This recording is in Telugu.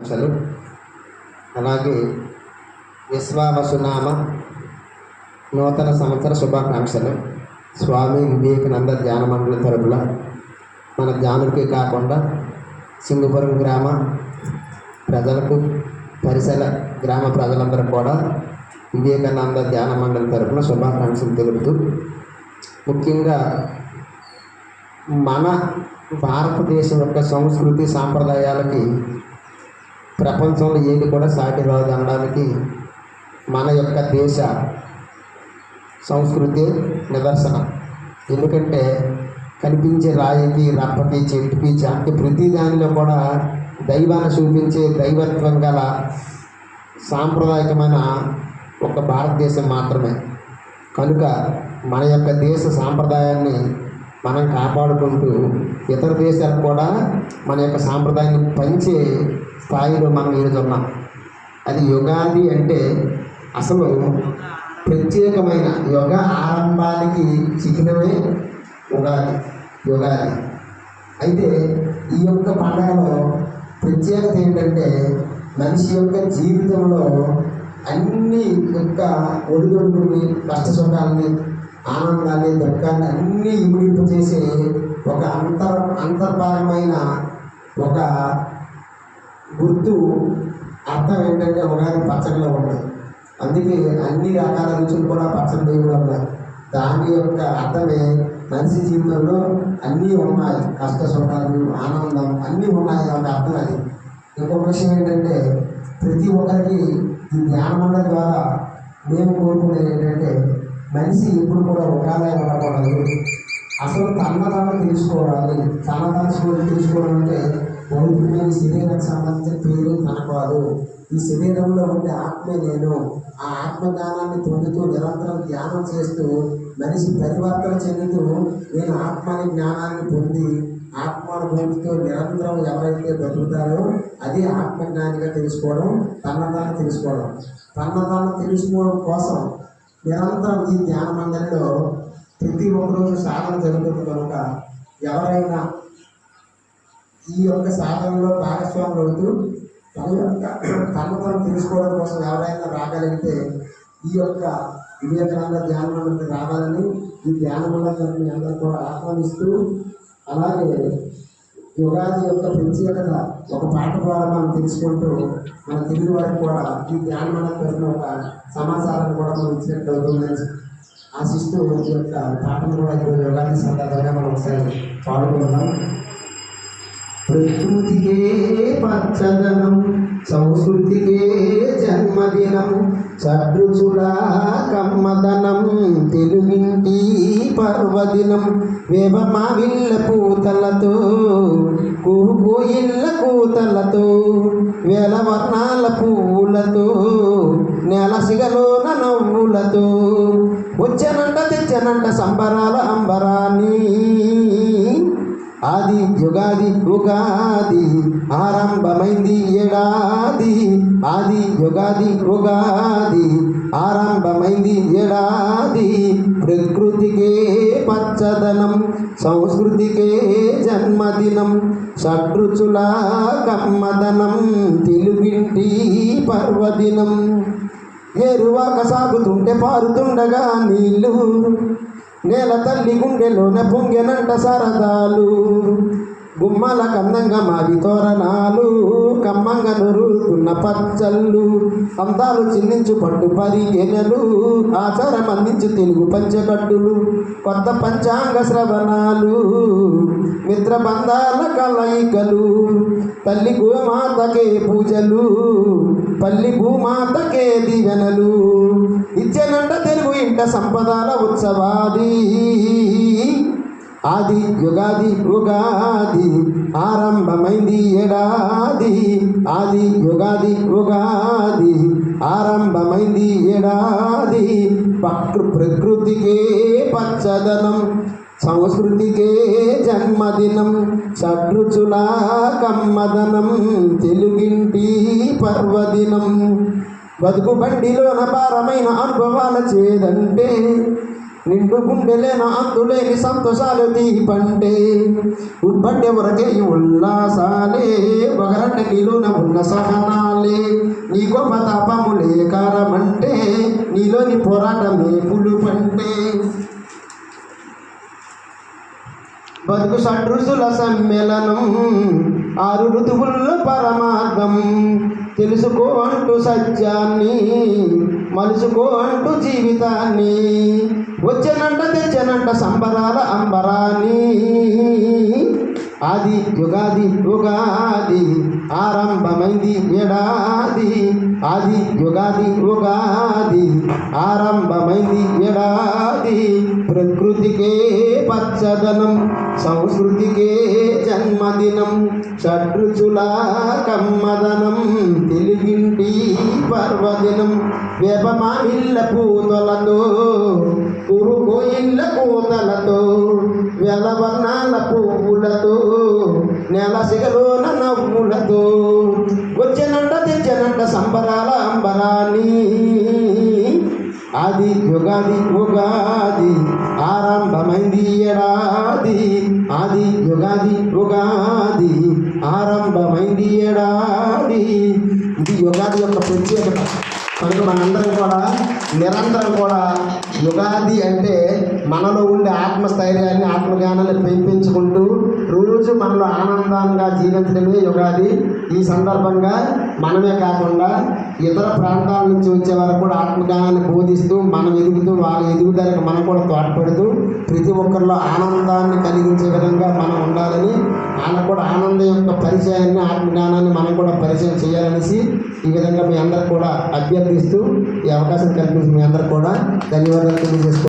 అసలు? అలాగే విశ్వావసునామ నూతన సంవత్సర శుభాకాంక్షలు. స్వామి వివేకానంద ధ్యాన మండలి తరపున మన ధ్యానుడికి కాకుండా సింగపురం గ్రామ ప్రజలకు పరిసర గ్రామ ప్రజలందరూ కూడా వివేకానంద ధ్యాన మండలి తరపున శుభాకాంక్షలు తెలుపుతూ ముఖ్యంగా మన భారతదేశం యొక్క సంస్కృతి సాంప్రదాయాలకి ప్రపంచంలో ఏది కూడా సాటి రాదు అనడానికి మన యొక్క దేశ సంస్కృతి నిదర్శనం. ఎందుకంటే కనిపించే రాయికి రప్పకి చెట్టుకి అంటే ప్రతి దానిలో కూడా దైవాన్ని చూపించే దైవత్వం గల సాంప్రదాయకమైన ఒక భారతదేశం మాత్రమే. కనుక మన యొక్క దేశ సాంప్రదాయాన్ని మనం కాపాడుకుంటూ ఇతర దేశాలకు కూడా మన యొక్క సాంప్రదాయాన్ని పంచే స్థాయిలో మనం ఈరోజున్నాం అది యుగాది అంటే అసలు ప్రత్యేకమైన యుగ ఆరంభానికి చిహ్నమే ఉగాది యుగాది. అయితే ఈ యొక్క పండగలో ప్రత్యేకత ఏంటంటే మనిషి యొక్క జీవితంలో అన్ని యొక్క ఒడిదొడుకుని కష్ట సుఖాలని ఆనందాన్ని దుఃఖాన్ని అన్నీ ఇమిడింపజేసే ఒక అంతర్ అంతర్భాగమైన ఒక గుర్తు అర్థం ఏంటంటే ఉగాది పచ్చడిలో ఉన్నాయి అందుకే అన్ని రకాల రుచులు కూడా పచ్చడి దేవుడు ఉన్నాయి. దాని యొక్క అర్థమే మనిషి జీవితంలో అన్నీ ఉన్నాయి. కష్ట సుఖాలు ఆనందం అన్నీ ఉన్నాయి ఒక అర్థం అది. ఇంకొక విషయం ఏంటంటే ప్రతి ఒక్కరికి ఈ ధ్యాన మండలి ద్వారా మేము కోరుకునేది ఏంటంటే మనిషి ఎప్పుడు కూడా ఒకేలా ఉండకూడదు. అసలు తన తను తెలుసుకోవాలి తన తను తెలుసుకోవడం అంటే భౌతికమైన శరీరానికి సంబంధించిన పేరు తనకాదు ఈ శరీరంలో ఉండే ఆత్మే నేను. ఆ ఆత్మజ్ఞానాన్ని పొందుతూ నిరంతరం ధ్యానం చేస్తూ మనిషి పరివర్తన చెందుతూ నేను ఆత్మని జ్ఞానాన్ని పొంది ఆత్మానుభూతితో నిరంతరం ఎవరైతే బతుకుతారో అది ఆత్మజ్ఞానిగా తెలుసుకోవడం తన్నదాన్ని తెలుసుకోవడం. తన్నదాన్ని తెలుసుకోవడం కోసం నిరంతరం ఈ ధ్యాన మందిరంలో ప్రతి ఒక్కరోజు సాధన జరుగుతుంది కనుక ఎవరైనా ఈ యొక్క సాధనలో భాగస్వాములు అవుతూ తన యొక్క తన తను తెలుసుకోవడం కోసం ఎవరైనా రాగలిగితే ఈ యొక్క వివేకానంద ధ్యానంలోకి రావాలని ఈ ధ్యానంలో మీ అందరూ కూడా ఆహ్వానిస్తూ అలాగే యుగాది యొక్క ప్రత్యేకత ఒక పాట ద్వారా మనం తెలుసుకుంటూ మన తెలుగు వారికి కూడా ఈ ధ్యాన మండలి తరఫున ఒక సమాచారాన్ని కూడా మనం ఇచ్చినట్టు అవుతుందని ఆశిస్తూ ఈ యొక్క పాటను కూడా ఈరోజు యుగాది సందర్భంగా మనం ఒకసారి పాడుకుందాం. ప్రకృతికే పచ్చదనం సంస్కృతికే జన్మదినం సదృచుల కమ్మదనం తెలుగింటి పర్వదినం వేవ మావిల్ల పూతలతో కోయిళ్ళ కూతలతో వేల వర్ణాల పువ్వులతో నెలసిగలోన నవ్వులతో వచ్చనంట తెచ్చనంట సంబరాల అంబరాన్ని. ఆది యుగాది ఉగాది ఆరంభమైంది ఏడాది. ఆది యుగాది ఉగాది ఆరంభమైంది ఏడాది. ప్రకృతికే పచ్చదనం సంస్కృతికే జన్మదినం షడ్రుచుల కమ్మదనం తెలుగింటి పర్వదినం. ఎరువాక సాగుతుంటే పారుతుండగా నీళ్ళు నేల తల్లి గుండెలోన పొంగెనంట సరదాలు గుమ్మల కందంగా మాది తోరణాలు. కమ్మంగా నొరుతున్న పచ్చళ్ళు. అందాలు చిన్నించు పట్టు పరిగెనలు ఆచారం అందించు తెలుగు పంచకట్టులు. కొత్త పంచాంగ శ్రవణాలు. మిత్ర బంధాల కలయికలు. తల్లి గోమాతకే పూజలు. పల్లి భూమాతకే దీవెనలు. ఇచ్చేనంట అనేక సంపదల ఉత్సవాది. ఆది యుగాది ఉగాది ఆరంభమైంది ఏడాది. ఆది యుగాది ఉగాది ఆరంభమైంది ఏడాది. పక్రు ప్రకృతికే పచ్చదనం సంస్కృతికే జన్మదినం షడ్రుచులా కమ్మదనం తెలుగింటి పర్వదినం. బతుకు బండిలోన భారమైన అనుభవాల చేదంటే నిండు గుండెలేన అందులేని సంతోషాలు దీపంటే ఉబ్బండే వరకే ఉల్లాసాలే ఒకరంటే నీలోన ఉన్న సహనాలే నీ గొప్ప తపములే కారమంటే నీలోని పోరాటమే పులుపంటే. బతుకు షడ్రుసుల సమ్మేళనం ఆరు ఋతువుల్లో పరమార్థం తెలుసుకో అంటూ సత్యాన్ని మలుసుకో అంటూ జీవితాన్ని. వచ్చనంట తెచ్చనంట సంబరాల అంబరాన్ని. ఆది యుగాది యుగాది ఆరంభమైంది ఏడాది. ఆది యుగాది యుగాది ఆరంభమైంది ఏడాది. ప్రకృతికే పచ్చదనం సంస్కృతికే జన్మదినం షడ్రుచుల కమ్మదనం తెలుగింటి పర్వదినం వేపమామిళ్ళ పూతలతో కురుకోయిల్ల కూతలతో వెలవర్ణాల పువ్వులతో నెల సిగలోన నవ్వులతో వచ్చినంట తెచ్చనంట సంబరాల అంబరాన్ని. ఆది యుగాది ఉగాది ఆరంభమైంది ఏడాది. ఆది యుగాది ఉగాది ఆరంభమైంది ఏడాది. ఇది యుగాది యొక్క ప్రత్యేకత. కనుక మనందరం కూడా నిరంతరం కూడా యుగాది అంటే మనలో ఉండే ఆత్మస్థైర్యాన్ని ఆత్మజ్ఞానాన్ని పెంపించుకుంటూ రోజు మనలో ఆనందంగా జీవించడమే యుగాది. ఈ సందర్భంగా మనమే కాకుండా ఇతర ప్రాంతాల నుంచి వచ్చే వారు కూడా ఆత్మజ్ఞానాన్ని బోధిస్తూ మనం ఎదుగుతూ వాళ్ళ ఎదుగుదలకు మనం కూడా తోడ్పడుతూ ప్రతి ఒక్కరిలో ఆనందాన్ని కలిగించే విధంగా మనం ఉండాలని వాళ్ళకు కూడా ఆనందం యొక్క పరిచయాన్ని ఆత్మజ్ఞానాన్ని మనం కూడా పరిచయం చేయాలనేసి ఈ విధంగా మీ అందరు కూడా అభ్యర్థిస్తూ ఈ అవకాశం కల్పించి మీ అందరు కూడా ధన్యవాదాలు తెలియజేస్తూ